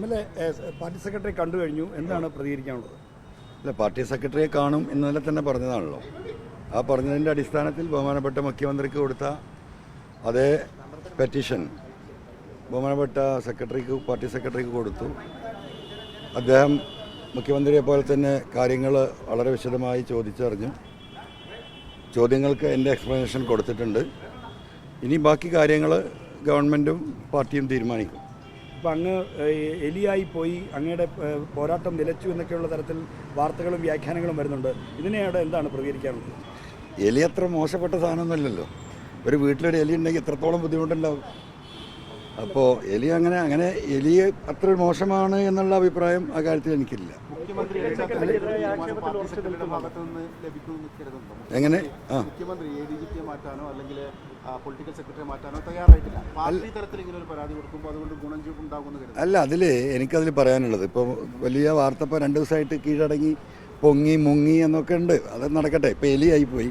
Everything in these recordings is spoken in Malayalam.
M L A party secretary കണ്ടു കഴിഞ്ഞു എന്താണ് പ്രതികരിക്കാനുള്ളത്? അല്ല പാർട്ടി സെക്രട്ടറിയെ കാണും ഇന്നലെ തന്നെ പറഞ്ഞതാണല്ലോ. ആ പറഞ്ഞതിന്റെ അടിസ്ഥാനത്തിൽ ബഹുമാനപ്പെട്ട മുഖ്യമന്ത്രിക്ക് കൊടുത്ത അതേ പെറ്റീഷൻ ബഹുമാനപ്പെട്ട സെക്രട്ടറിക്ക് പാർട്ടി സെക്രട്ടറിക്ക് കൊടുത്തു. അദ്ദേഹം മുഖ്യമന്ത്രിയെ പോലെ തന്നെ കാര്യങ്ങൾ വളരെ വിശദമായി ചോദിച്ചറിഞ്ഞു. ചോദ്യങ്ങൾക്ക് എന്റെ എക്സ്പ്ലനേഷൻ കൊടുത്തിട്ടുണ്ട്. ഇനി ബാക്കി കാര്യങ്ങൾ ഗവൺമെന്റും പാർട്ടിയും തീരുമാനിക്കും. ഇപ്പം അങ്ങ് എലിയായി പോയി അങ്ങയുടെ പോരാട്ടം നിലച്ചു എന്നൊക്കെയുള്ള തരത്തിൽ വാർത്തകളും വ്യാഖ്യാനങ്ങളും വരുന്നുണ്ട്. ഇതിനെയാണ് എന്താണ് പ്രതികരിക്കാനുള്ളത്? എലി അത്ര മോശപ്പെട്ട സാധനമൊന്നുമല്ലല്ലോ. ഒരു വീട്ടിലൊരു എലി ഉണ്ടെങ്കിൽ എത്രത്തോളം ബുദ്ധിമുട്ടുണ്ടാവും? അപ്പോൾ എലി അങ്ങനെ അങ്ങനെ എലി അത്ര മോശമാണ് എന്നുള്ള അഭിപ്രായം ആ കാര്യത്തിൽ എനിക്കില്ല. എങ്ങനെ? ആ. അല്ല അതിൽ എനിക്കതിൽ പറയാനുള്ളത്. ഇപ്പോൾ വലിയ വാർത്ത ഇപ്പോൾ രണ്ട് ദിവസമായിട്ട് കീഴടങ്ങി പൊങ്ങി മുങ്ങി എന്നൊക്കെ ഉണ്ട്. അത് നടക്കട്ടെ. ഇപ്പോൾ എലിയായി പോയി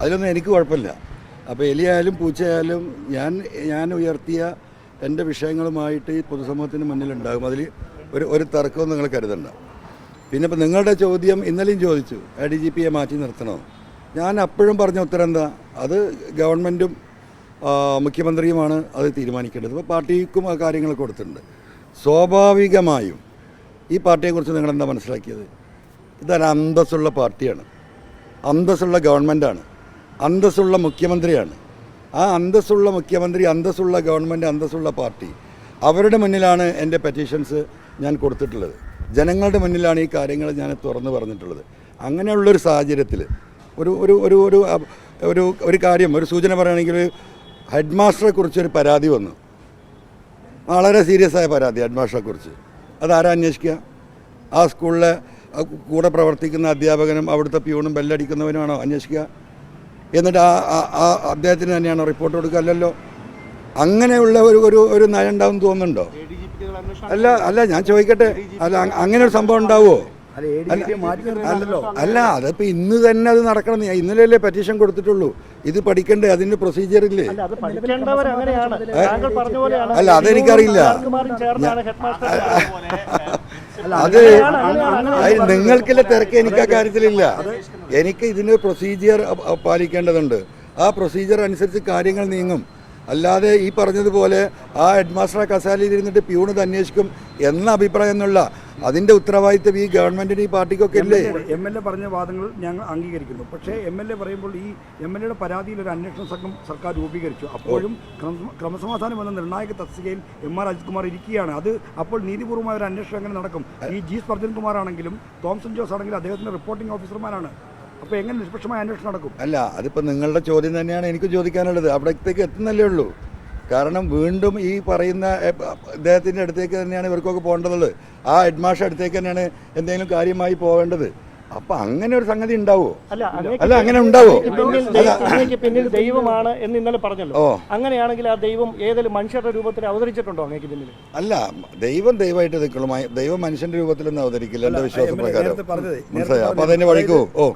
അതിലൊന്നും എനിക്ക് കുഴപ്പമില്ല. അപ്പോൾ എലിയായാലും പൂച്ചയായാലും ഞാൻ ഞാൻ ഉയർത്തിയ എന്റെ വിഷയങ്ങളുമായിട്ട് ഈ പൊതുസമൂഹത്തിന് മുന്നിലുണ്ടാകും. അതിൽ ഒരു ഒരു തർക്കവും നിങ്ങൾ കരുതണ്ട. പിന്നെ ഇപ്പോൾ നിങ്ങളുടെ ചോദ്യം ഇന്നലെയും ചോദിച്ചു എ ഡി ജി പിയെ മാറ്റി നിർത്തണോ? ഞാൻ അപ്പോഴും പറഞ്ഞ ഉത്തരം എന്താ? അത് ഗവൺമെന്റും മുഖ്യമന്ത്രിയുമാണ് അത് തീരുമാനിക്കേണ്ടത്. ഇപ്പോൾ പാർട്ടിക്കും ആ കാര്യങ്ങൾ കൊടുത്തിട്ടുണ്ട്. സ്വാഭാവികമായും ഈ പാർട്ടിയെക്കുറിച്ച് നിങ്ങളെന്താ മനസ്സിലാക്കിയത്? ഇതൊരു അന്തസ്സുള്ള പാർട്ടിയാണ്. അന്തസ്സുള്ള ഗവൺമെന്റാണ്. അന്തസ്സുള്ള മുഖ്യമന്ത്രിയാണ്. ആ അന്തസ്സുള്ള മുഖ്യമന്ത്രി അന്തസ്സുള്ള ഗവൺമെന്റ് അന്തസ്സുള്ള പാർട്ടി അവരുടെ മുന്നിലാണ് എന്റെ പെറ്റീഷൻസ് ഞാൻ കൊടുത്തിട്ടുള്ളത്. ജനങ്ങളുടെ മുന്നിലാണ് ഈ കാര്യങ്ങൾ ഞാൻ തുറന്നു പറഞ്ഞിട്ടുള്ളത്. അങ്ങനെയുള്ളൊരു സാഹചര്യത്തിൽ ഒരു ഒരു ഒരു ഒരു ഒരു ഒരു കാര്യം ഒരു സൂചന പറയുകയാണെങ്കിൽ ഹെഡ് മാസ്റ്ററെ കുറിച്ചൊരു പരാതി വന്നു. വളരെ സീരിയസ് ആയ പരാതി ഹെഡ് മാസ്റ്ററെ കുറിച്ച്. അതാരാ അന്വേഷിക്കുക? ആ സ്കൂളിലെ കൂടെ പ്രവർത്തിക്കുന്ന അധ്യാപകനും അവിടുത്തെ പ്യൂണും ബെല്ലടിക്കുന്നവനുമാണോ അന്വേഷിക്കുക? എന്നിട്ട് ആ ആ- അദ്ദേഹത്തിന് തന്നെയാണ് റിപ്പോർട്ട് കൊടുക്കുക. അല്ലല്ലോ. അങ്ങനെയുള്ള ഒരു ഒരു ഒരു നയം ഉണ്ടാവും തോന്നുന്നുണ്ടോ? അല്ല അല്ല ഞാൻ ചോദിക്കട്ടെ. അല്ല അങ്ങനെ ഒരു സംഭവം ഉണ്ടാവുമോ? അല്ല അതിപ്പോ ഇന്ന് തന്നെ അത് നടക്കണം ഇന്നലെയല്ലേ പെറ്റീഷൻ കൊടുത്തിട്ടുള്ളൂ. ഇത് പഠിക്കണ്ടേ? അതിന്റെ പ്രൊസീജിയർ ഇല്ലേ? അല്ല, അതെനിക്കറിയില്ല. അത് നിങ്ങൾക്കില്ല തിരക്ക് എനിക്ക് ആ കാര്യത്തിലില്ല. എനിക്ക് ഇതിന് പ്രൊസീജിയർ പാലിക്കേണ്ടതുണ്ട്. ആ പ്രൊസീജിയർ അനുസരിച്ച് കാര്യങ്ങൾ നീങ്ങും. അല്ലാതെ ഈ പറഞ്ഞതുപോലെ ആ ഹെഡ് മാസ്റ്റർ കസാലയിൽ ഇരുന്നിട്ട് പ്യൂണിത് അന്വേഷിക്കും എന്ന അഭിപ്രായം എന്നുള്ള അതിന്റെ ഉത്തരവാദിത്വം ഈ ഗവൺമെന്റിന് ഈ പാർട്ടിക്കൊക്കെ ഇല്ലേ? എം എൽ എ പറഞ്ഞ വാദങ്ങൾ ഞങ്ങൾ അംഗീകരിക്കുന്നു. പക്ഷേ എം എൽ എ പറയുമ്പോൾ ഈ എം എൽ എയുടെ പരാതിയിൽ ഒരു അന്വേഷണ സംഘം സർക്കാർ രൂപീകരിച്ചു. അപ്പോഴും ക്രമ- ക്രമസമാധാനം എന്ന നിർണായക തസ്തികയിൽ എം ആർ അജിത് കുമാർ ഇരിക്കുകയാണ്. അത് അപ്പോൾ നീതിപൂർവമായ ഒരു അന്വേഷണം എങ്ങനെ നടക്കും. ഈ ജി സ്പർജൻ കുമാർ ആണെങ്കിലും തോംസൺ ജോസ് ആണെങ്കിലും അദ്ദേഹത്തിന്റെ റിപ്പോർട്ടിംഗ് ഓഫീസർമാരാണ് അപ്പോൾ എങ്ങനെ നിഷ്പക്ഷമായ അന്വേഷണം നടക്കും? അല്ല അതിപ്പോൾ നിങ്ങളുടെ ചോദ്യം തന്നെയാണ് എനിക്ക് ചോദിക്കാനുള്ളത്. അവിടത്തേക്ക് എത്തുന്നല്ലേ ഉള്ളൂ. കാരണം വീണ്ടും ഈ പറയുന്ന അദ്ദേഹത്തിന്റെ ഇദ്ദേഹത്തിന്റെ അടുത്തേക്ക് തന്നെയാണ് ഇവർക്കൊക്കെ പോകേണ്ടതുള്ളത്. ആ ഹെഡ് മാഷ അടുത്തേക്ക് തന്നെയാണ് എന്തെങ്കിലും കാര്യമായി പോകേണ്ടത്. അപ്പൊ അങ്ങനെ ഒരു സംഗതി ഉണ്ടാവോ? അല്ല അല്ല അങ്ങനെ ഉണ്ടാവോ? പിന്നിൽ പിന്നിൽ ദൈവമാണ് എന്ന് ഇന്നലെ പറഞ്ഞല്ലോ. ഓ. അങ്ങനെയാണെങ്കിൽ ആ ദൈവം ഏതെങ്കിലും മനുഷ്യരുടെ രൂപത്തിൽ അവതരിച്ചിട്ടുണ്ടോ അങ്ങേക്ക് പിന്നിൽ? അല്ല ദൈവം ദൈവമായിട്ട് നിൽക്കുള്ളൂ ദൈവം മനുഷ്യന്റെ രൂപത്തിലൊന്നും അവതരിക്കില്ല എന്റെ വിശ്വാസ പ്രകാരം മനസ്സിലായോ? അപ്പൊ അതിന്റെ വഴിക്ക്? പോകും ഓ